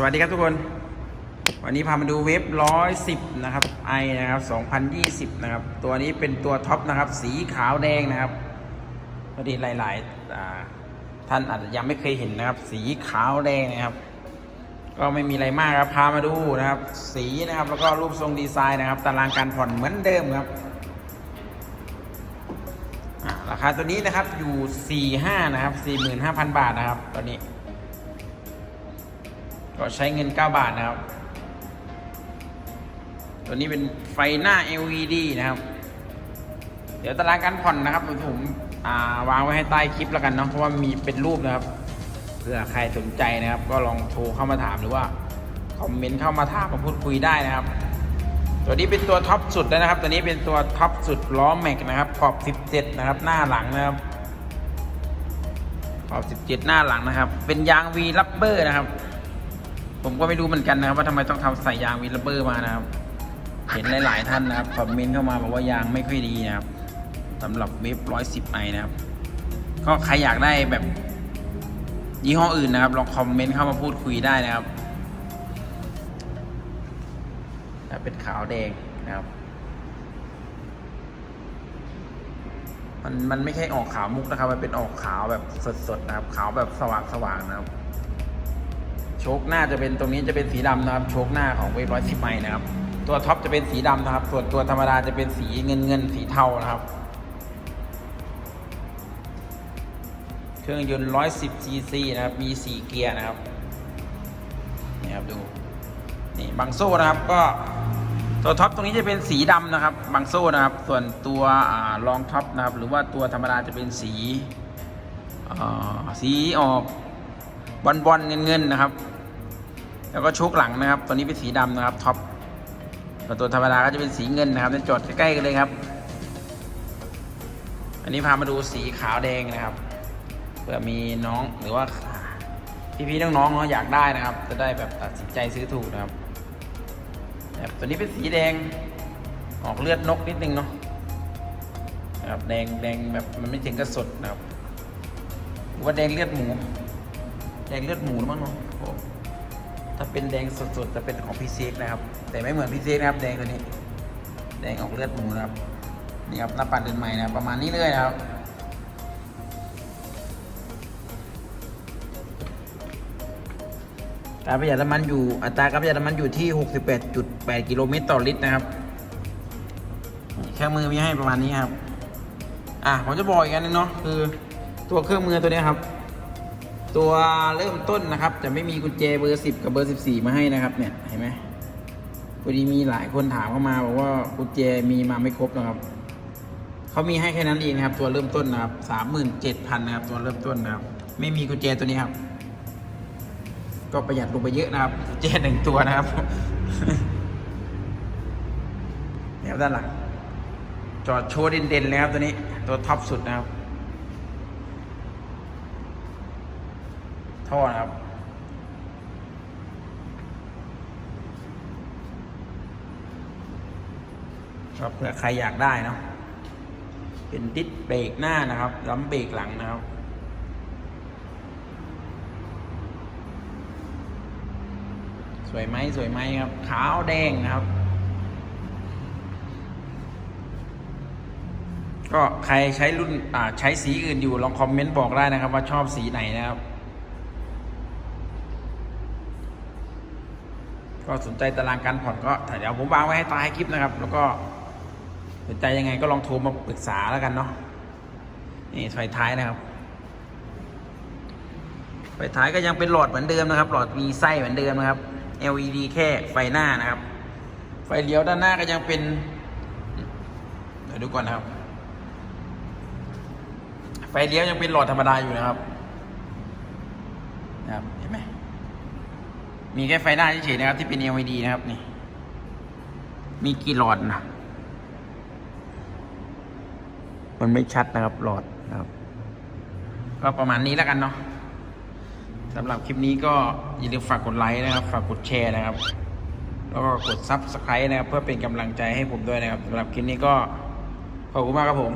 สวัสดีครับทุกคน วันนี้พามาดูเว็บร้อยสิบนะครับไอนะครับสองพันยี่สิบนะครับ ตัวนี้เป็นตัวท็อปนะครับ สีขาวแดงนะครับพอดีหลายๆท่านอาจจะยังไม่เคยเห็นนะครับ สีขาวแดงนะครับ ก็ไม่มีอะไรมากครับพามาดูนะครับ สีนะครับแล้วก็รูปทรงดีไซน์นะครับ ตารางการผ่อนเหมือนเดิมครับราคาตัวนี้นะครับอยู่ 45นะครับ45,000 บาทนะครับตัวนี้ ก็ใช้เงิน 9 บาทนะครับ ตัวนี้เป็นไฟหน้า LED นะครับ เดี๋ยวตารางการผ่อนนะครับผมาวางไว้ให้ใต้คลิปแล้วกันเนาะเพราะว่ามีเป็นรูปนะครับเผื่อใครสนใจนะครับ ก็ลองโทรเข้ามาถามหรือว่าคอมเมนต์เข้ามาถามมาพูดคุยได้นะครับ ตัวนี้เป็นตัวท็อปสุดแล้วนะครับ ตัวนี้เป็นตัวท็อปสุดล้อแม็กนะครับขอบ 17 นะครับ หน้าหลังนะครับขอบ 17 หน้าหลังนะครับ เป็นยางวีลับเบอร์นะครับ ผมก็ไม่รู้เหมือนกันนะครับ ว่าทำไมต้องทำใส่ยางวีลเบอร์มานะครับ เห็นหลาย ๆ ท่านนะครับคอมเมนต์เข้ามาบอกว่ายางไม่ค่อยดีนะครับสำหรับเว็บร้อยสิบไอนะครับ ก็ใครอยากได้แบบยี่ห้ออื่นนะครับ ลองคอมเมนต์เข้ามาพูดคุยได้นะครับถ้าเป็นขาวแดงนะครับ มันมันไม่ใช่ออกขาวมุกนะครับ มันเป็นออกขาวแบบสดๆนะครับ ขาวแบบสว่างๆนะครับ โชคหน้าจะเป็นตรงนี้จะเป็นสีดำนะครับ โชคหน้าของเวฟร้อยสิบไมนะครับ ตัวท็อปจะเป็นสีดำนะครับ ส่วนตัวธรรมดาจะเป็นสีเงินเงินสีเทานะครับ เครื่องยนต์110 cc นะครับ มี4เกียร์นะครับ นี่ครับดูนี่บังโซ่นะครับก็ตัวท็อปตรงนี้จะเป็นสีดำนะครับบังโซ่นะครับ ส่วนตัวรองท็อปนะครับ หรือว่าตัวธรรมดาจะเป็นสีอ่าสีออก บอลบอลเงินเงินนะครับ แล้วก็โชคหลังนะครับ ตัวนี้เป็นสีดำนะครับท็อปส่วตัวธรรมดาก็จะเป็นสีเงินนะครับจะจอดใกล้ๆกันเลยครับ อันนี้พามาดูสีขาวแดงนะครับเผื่อมีน้องหรือว่าพี่ๆน้องๆเนาะอยากได้นะครับ จะได้แบบตัดสินใจซื้อถูกนะครับแบบตัวนี้เป็นสีแดงออกเลือดนกนิดนึงเนาะนะครับแดงแดงแบบมันไม่ถึงกระสดนะครับว่าแดงเลือดหมู แดงเลือดหมูมั้งเนาะถ้าเป็นแดงสดๆจะเป็นของพี่เซกนะครับ แต่ไม่เหมือนพี่เซกนะครับ แดงตัวนี้ แดงออกเลือดหมูนะครับ นี่ครับหน้าปัดเดินใหม่นะประมาณนี้เลยนะครับการประหยัดน้ำมันอยู่อัตราการประหยัดน้ำมันอยู่ที่ 68.8 กิโลเมตรต่อลิตรนะครับนี่เครื่องมือมีให้ประมาณนี้ครับ อะผมจะบอกอีกอันนึงเนาะคือตัวเครื่องมือตัวนี้ครับ ตัวเริ่มต้นนะครับ จะไม่มีกุญแจเบอร์10กับเบอร์14มาให้นะครับ เนี่ยเห็นไหมพอดีมีหลายคนถามเข้ามาบอกว่ากุญแจมีมาไม่ครบนะครับเขามีให้แค่นั้นเองนะครับ ตัวเริ่มต้นนะครับ37,000นะครับ ตัวเริ่มต้นนะครับ ไม่มีกุญแจตัวนี้ครับ ก็ประหยัดลงไปเยอะนะครับกุญแจหนึ่งตัวนะครับเนี่ยด้านหลังจอดโชว์เด่นๆเลยครับตัวนี้ ตัวท็อปสุดนะครับ ท่อนะครับ ครับเผื่อใครอยากได้เนาะเป็นดิสเบรกหน้านะครับล้ำเบรกหลังนะครับสวยไหมสวยไหมครับ ขาวแดงนะครับ ก็ใครใช้รุ่นใช้สีอื่นอยู่ลองคอมเมนต์บอกได้นะครับ ว่าชอบสีไหนนะครับ ก็สนใจตารางการผ่อนก็เดี๋ยวผมวางไว้ให้ใต้คลิปนะครับ แล้วก็สนใจยังไงก็ลองโทรมาปรึกษาแล้วกันเนาะนี่ไฟท้ายนะครับไฟท้ายก็ยังเป็นหลอดเหมือนเดิมนะครับ หลอดมีไส้เหมือนเดิมนะครับ LED แค่ไฟหน้านะครับ ไฟเลี้ยวด้านหน้าก็ยังเป็นเดี๋ยวดูก่อนนะครับ ไฟเลี้ยวยังเป็นหลอดธรรมดาอยู่นะครับนะครับเห็นไหม มีแค่ไฟหน้าเฉยๆนะครับ ที่เป็น LED นะครับนี่ มีกี่หลอดนะมันไม่ชัดนะครับหลอดนะครับ ก็ประมาณนี้แล้วกันเนาะสำหรับคลิปนี้ก็อย่าลืมฝากกดไลค์นะครับ ฝากกดแชร์นะครับ แล้วก็กดซับสไครต์นะครับ เพื่อเป็นกำลังใจให้ผมด้วยนะครับสำหรับคลิปนี้ก็ขอบคุณมากครับผม